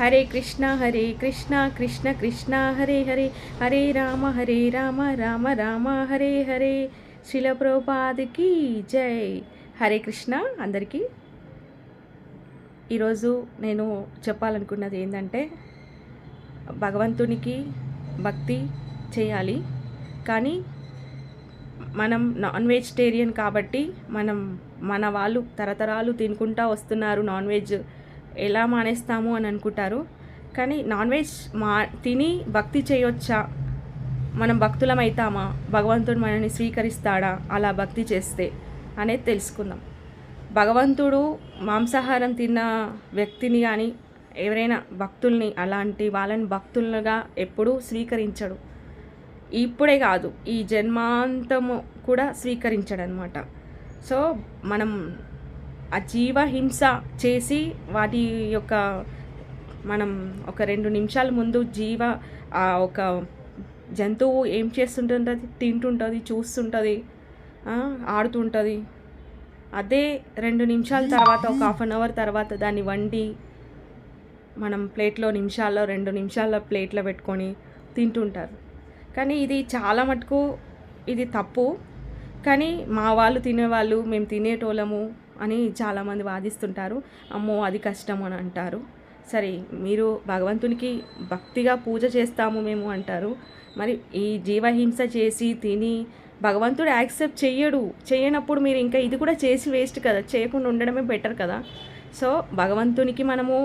హరే కృష్ణ హరే కృష్ణ కృష్ణ కృష్ణ హరే హరే హరే రామ హరే రామ రామ రామ హరే హరే. శిలప్రపాదికి జై. హరే కృష్ణ అందరికీ. ఈరోజు నేను చెప్పాలనుకున్నది ఏంటంటే భగవంతునికి భక్తి చేయాలి. కానీ మనం నాన్ వెజిటేరియన్ కాబట్టి మనం మన వాళ్ళు తరతరాలు తినుకుంటా వస్తున్నారు నాన్ వెజ్ ఎలా మానేస్తాము అని అనుకుంటారు. కానీ నాన్ వెజ్ మా తిని భక్తి చేయొచ్చా? మనం భక్తులం అవుతామా భగవంతుడు మనల్ని స్వీకరిస్తాడా? అలా భక్తి చేస్తే అనేది తెలుసుకుందాం. భగవంతుడు మాంసాహారం తిన్న వ్యక్తిని కానీ ఎవరైనా భక్తుల్ని అలాంటి వాళ్ళని భక్తులుగా ఎప్పుడూ స్వీకరించడు. ఇప్పుడే కాదు ఈ జన్మాంతము కూడా స్వీకరించడనమాట. సో మనం ఆ జీవహింస చేసి వాటి యొక్క మనం ఒక రెండు నిమిషాల ముందు జీవ ఒక జంతువు ఏం చేస్తుంటుంది తింటుంటుంది చూస్తుంటుంది ఆడుతుంటుంది. అదే రెండు నిమిషాల తర్వాత ఒక హాఫ్ అన్ అవర్ తర్వాత దాన్ని వండి మనం ప్లేట్లో నిమిషాల్లో రెండు నిమిషాల ప్లేట్లో పెట్టుకొని తింటుంటారు. కానీ ఇది చాలా మటుకు ఇది తప్పు. కానీ మా వాళ్ళు తినేవాళ్ళు మేము తినేటోళ్ళము అని చాలామంది వాదిస్తుంటారు. అమ్మో అది కష్టం అని అంటారు. సరే మీరు భగవంతునికి భక్తిగా పూజ చేస్తాము మేము అంటారు. మరి ఈ జీవహింస చేసి తిని భగవంతుడు యాక్సెప్ట్ చెయ్యడు. చేయనప్పుడు మీరు ఇంకా ఇది కూడా చేసి వేస్ట్ కదా చేయకుండా ఉండడమే బెటర్ కదా. సో భగవంతునికి మనము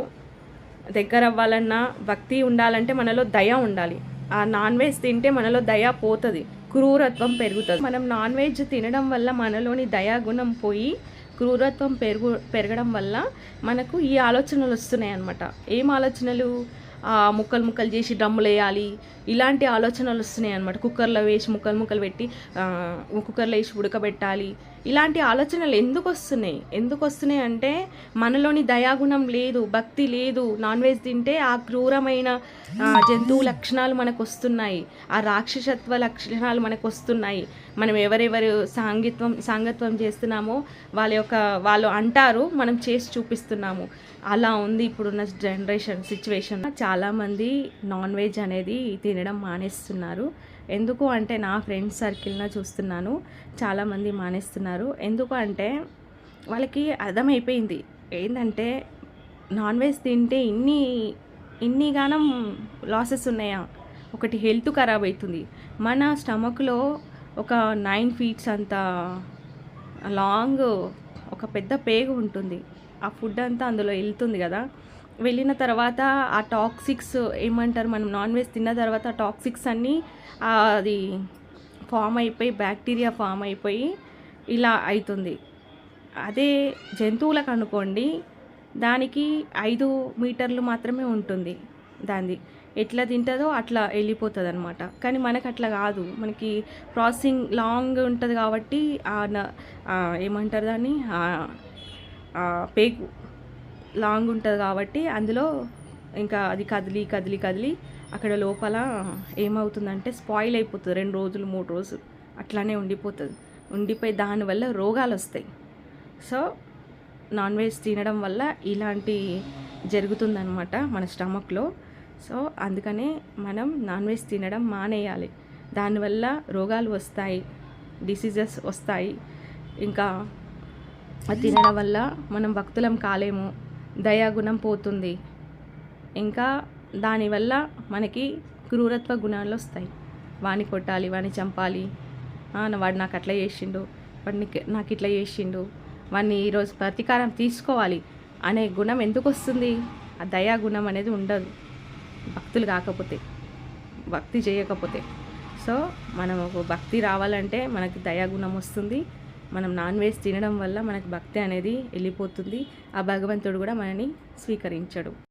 దగ్గర అవ్వాలన్నా భక్తి ఉండాలంటే మనలో దయ ఉండాలి. ఆ నాన్ వెజ్ తింటే మనలో దయ పోతుంది. క్రూరత్వం పెరుగుతుంది. మనం నాన్ వెజ్ తినడం వల్ల మనలోని దయాగుణం పోయి క్రూరత్వం పెరుగు పెరగడం వల్ల మనకు ఈ ఆలోచనలు వస్తున్నాయి అన్నమాట ఏం ఆలోచనలు? ముక్కలు ముక్కలు చేసి డ్రమ్ములు వేయాలి. ఇలాంటి ఆలోచనలు వస్తున్నాయి అనమాట కుక్కర్లో వేసి ముక్కలు ముక్కలు పెట్టి కుక్కర్లో వేసి ఉడకబెట్టాలి. ఇలాంటి ఆలోచనలు ఎందుకు వస్తున్నాయి? ఎందుకు వస్తున్నాయి అంటే మనలోని దయాగుణం లేదు భక్తి లేదు. నాన్ వెజ్ తింటే ఆ క్రూరమైన జంతువు లక్షణాలు మనకు వస్తున్నాయి. ఆ రాక్షసత్వ లక్షణాలు మనకు వస్తున్నాయి. మనం ఎవరెవరు సాంగిత్వం సాంగత్వం చేస్తున్నామో వాళ్ళ యొక్క వాళ్ళు అంటారు మనం చేసి చూపిస్తున్నాము. అలా ఉంది ఇప్పుడున్న జనరేషన్ సిచ్యువేషన్. చాలామంది నాన్ వెజ్ అనేది తినడం మానేస్తున్నారు. ఎందుకు అంటే నా ఫ్రెండ్స్ సర్కిల్న చూస్తున్నాను. చాలామంది మానేస్తున్నారు. ఎందుకు అంటే వాళ్ళకి అర్థమైపోయింది. ఏంటంటే నాన్ వెజ్ తింటే ఇన్ని ఇన్ని గానం లాసెస్ ఉన్నాయా? ఒకటి హెల్త్ ఖరాబ్ అవుతుంది మన స్టమక్లో ఒక నైన్ ఫీట్స్ అంత లాంగ్ ఒక పెద్ద పేగు ఉంటుంది. ఆ ఫుడ్ అంతా అందులో వెళ్తుంది కదా. వెళ్ళిన తర్వాత ఆ టాక్సిక్స్ ఏమంటారు మనం నాన్ వెజ్ తిన్న తర్వాత టాక్సిక్స్ అన్నీ అది ఫామ్ అయిపోయి బ్యాక్టీరియా ఫామ్ అయిపోయి ఇలా అవుతుంది అదే జంతువులకు అనుకోండి దానికి ఐదు మీటర్లు మాత్రమే ఉంటుంది దాన్ని ఎట్లా తింటుందో అట్లా వెళ్ళిపోతుంది అనమాట కానీ మనకు అట్లా కాదు. మనకి ప్రాసెసింగ్ లాంగ్ ఉంటుంది కాబట్టి ఏమంటారు దాన్ని? పేగు. లాంగ్ ఉంటుంది కాబట్టి అందులో ఇంకా అది కదిలి కదిలి కదిలి అక్కడ లోపల ఏమవుతుందంటే స్పాయిల్ అయిపోతుంది. రెండు రోజులు మూడు రోజులు అట్లానే ఉండిపోతుంది. ఉండిపోయి దానివల్ల రోగాలు వస్తాయి. సో నాన్ వెజ్ తినడం వల్ల ఇలాంటి జరుగుతుందనమాట మన స్టమక్లో. సో అందుకనే మనం నాన్ వెజ్ తినడం మానేయాలి. దానివల్ల రోగాలు వస్తాయి డిసీజెస్ వస్తాయి. ఇంకా అది తినడం వల్ల మనం భక్తులం కాలేము. దయాగుణం పోతుంది. ఇంకా దానివల్ల మనకి క్రూరత్వ గుణాలు వస్తాయి. వాణి కొట్టాలి వాణి చంపాలి. వాడు నాకు అట్లా చేసిండు వాడిని నాకు ఇట్లా చేసిండు వాడిని ఈరోజు ప్రతీకారం తీసుకోవాలి అనే గుణం ఎందుకు వస్తుంది? ఆ దయా గుణం అనేది ఉండదు. భక్తులు కాకపోతే భక్తి చేయకపోతే. సో మనం భక్తి రావాలంటే మనకి దయాగుణం వస్తుంది. మనం నాన్ వెజ్ తినడం వల్ల మనకు భక్తి అనేది వెళ్ళిపోతుంది. ఆ భగవంతుడు కూడా మనని స్వీకరించడు.